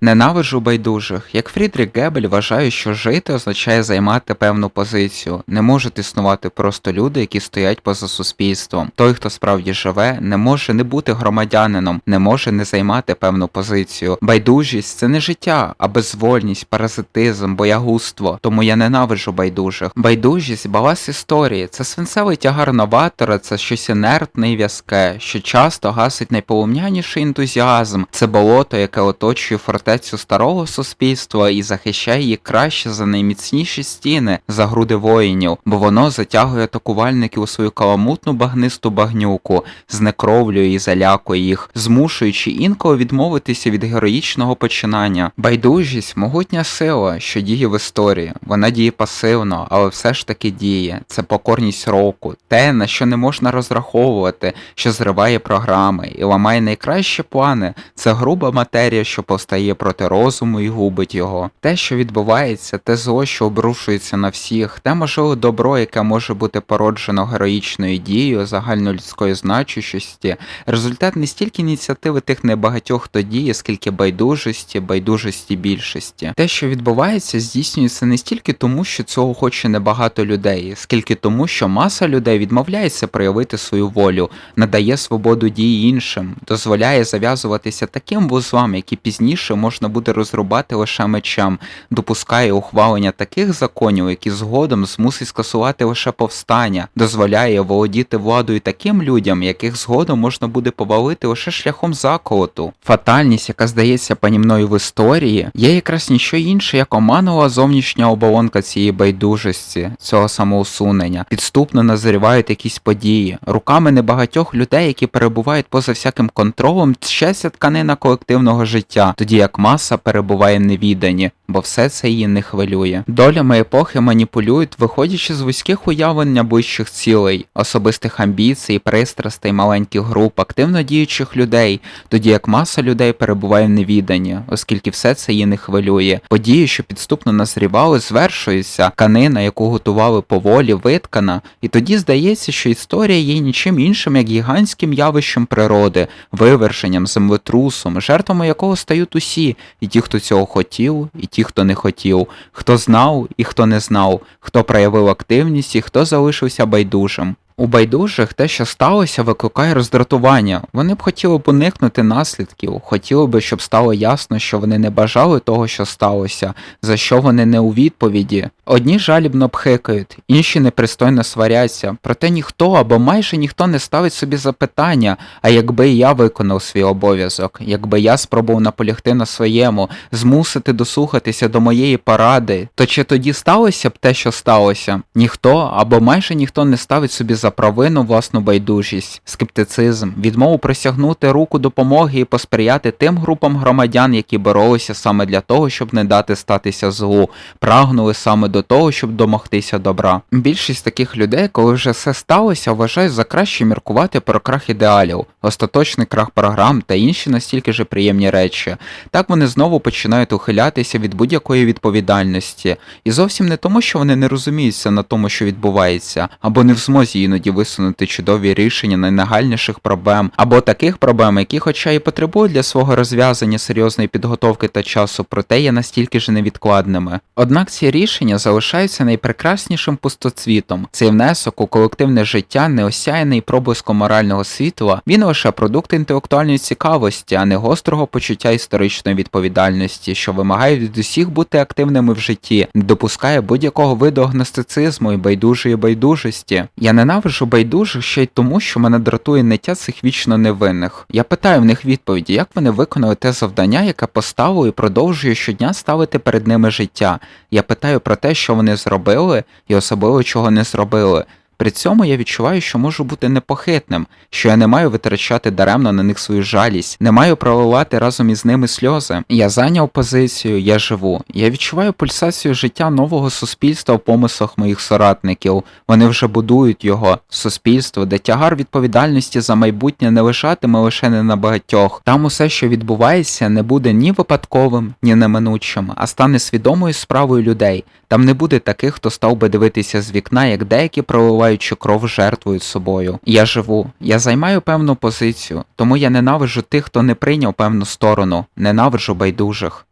Ненавиджу байдужих. Як Фрідрік Гебель вважаю, що жити означає займати певну позицію. Не можуть існувати просто люди, які стоять поза суспільством. Той, хто справді живе, не може не бути громадянином, не може не займати певну позицію. Байдужість це не життя, а безвольність, паразитизм, боягузтво. Тому я ненавиджу байдужих. Байдужість балас історії. Це свинцевий тягар новатора, це щось інертне і в'язке, що часто гасить найполум'яніший ентузіазм. Це болото, яке оточує фортецю старого суспільства і захищає її краще за найміцніші стіни, за груди воїнів, бо воно затягує атакувальників у свою каламутну багнисту багнюку, знекровлює і залякує їх, змушуючи інколи відмовитися від героїчного починання. Байдужість могутня сила, що діє в історії. Вона діє пасивно, але все ж таки діє. Це покорність року, те, на що не можна розраховувати, що зриває програми і ламає найкращі плани. Це груба матерія, що повстає проти розуму і губить його. Те, що відбувається, те зло, що обрушується на всіх, те можливо добро, яке може бути породжено героїчною дією загальнолюдської значущості, результат не стільки ініціативи тих небагатьох, хто діє, скільки байдужості, байдужості більшості. Те, що відбувається, здійснюється не стільки тому, що цього хоче небагато людей, скільки тому, що маса людей відмовляється проявити свою волю, надає свободу дії іншим, дозволяє зав'язуватися таким вузлам, які пізніше можна буде розрубати лише мечем, допускає ухвалення таких законів, які згодом змусить скасувати лише повстання, дозволяє володіти владою таким людям, яких згодом можна буде повалити лише шляхом заколоту. Фатальність, яка здається панівною в історії, є якраз ніщо інше, як оманова зовнішня оболонка цієї байдужості, цього самоусунення. Підступно назрівають якісь події, руками небагатьох людей, які перебувають поза всяким контролем, тщася тканина колективного життя, тоді як маса перебуває невідані, бо все це її не хвилює. Долями епохи маніпулюють, виходячи з вузьких уявлень найближчих цілей, особистих амбіцій, пристрастей, маленьких груп, активно діючих людей, тоді як маса людей перебуває в невіданні, оскільки все це її не хвилює. Події, що підступно назрівали, звершуються, канина, яку готували поволі, виткана, і тоді здається, що історія є нічим іншим, як гігантським явищем природи, вивершенням, землетрусом, жертвами якого стають усі, і ті, хто цього хотів, і ті, хто не хотів, хто знав і хто не знав, хто проявив активність і хто залишився байдужим. У байдужих те, що сталося, викликає роздратування. Вони б хотіли б уникнути наслідків, хотіли б, щоб стало ясно, що вони не бажали того, що сталося, за що вони не у відповіді. Одні жалібно пхикають, інші непристойно сваряться, проте ніхто або майже ніхто не ставить собі запитання, а якби я виконав свій обов'язок, якби я спробував наполягти на своєму, змусити дослухатися до моєї поради, то чи тоді сталося б те, що сталося? Ніхто або майже ніхто не ставить собі за провину власну байдужість, скептицизм, відмову присягнути руку допомоги і посприяти тим групам громадян, які боролися саме для того, щоб не дати статися злу, прагнули саме до того, щоб домогтися добра. Більшість таких людей, коли вже все сталося, вважають за краще міркувати про крах ідеалів, остаточний крах програм та інші настільки же приємні речі. Так вони знову починають ухилятися від будь-якої відповідальності, і зовсім не тому, що вони не розуміються на тому, що відбувається, або не в змозі іноді висунути чудові рішення найнагальніших проблем, або таких проблем, які, хоча і потребують для свого розв'язання серйозної підготовки та часу, проте є настільки ж невідкладними. Однак ці рішення залишаються найпрекраснішим пустоцвітом. Цей внесок у колективне життя неосяяний проблиском морального світла, він лише продукт інтелектуальної цікавості, а не гострого почуття історичної відповідальності, що вимагає від усіх бути активними в житті, допускає будь-якого виду агностицизму і байдужої байдужості. Я ненавиджу байдужих ще й тому, що мене дратує ниття цих вічно невинних. Я питаю в них відповіді, як вони виконали те завдання, яке поставили і продовжує щодня ставити перед ними життя. Я питаю про те, що вони зробили, і особливо чого не зробили. При цьому я відчуваю, що можу бути непохитним, що я не маю витрачати даремно на них свою жалість, не маю проливати разом із ними сльози. Я зайняв позицію, я живу. Я відчуваю пульсацію життя нового суспільства в помислах моїх соратників. Вони вже будують його, суспільство, де тягар відповідальності за майбутнє не лишатиме лише не на багатьох. Там усе, що відбувається, не буде ні випадковим, ні неминучим, а стане свідомою справою людей. Там не буде таких, хто став би дивитися з вікна, як деякі проливаючи кров жертвують собою. Я живу, я займаю певну позицію, тому я ненавижу тих, хто не прийняв певну сторону, ненавижу байдужих.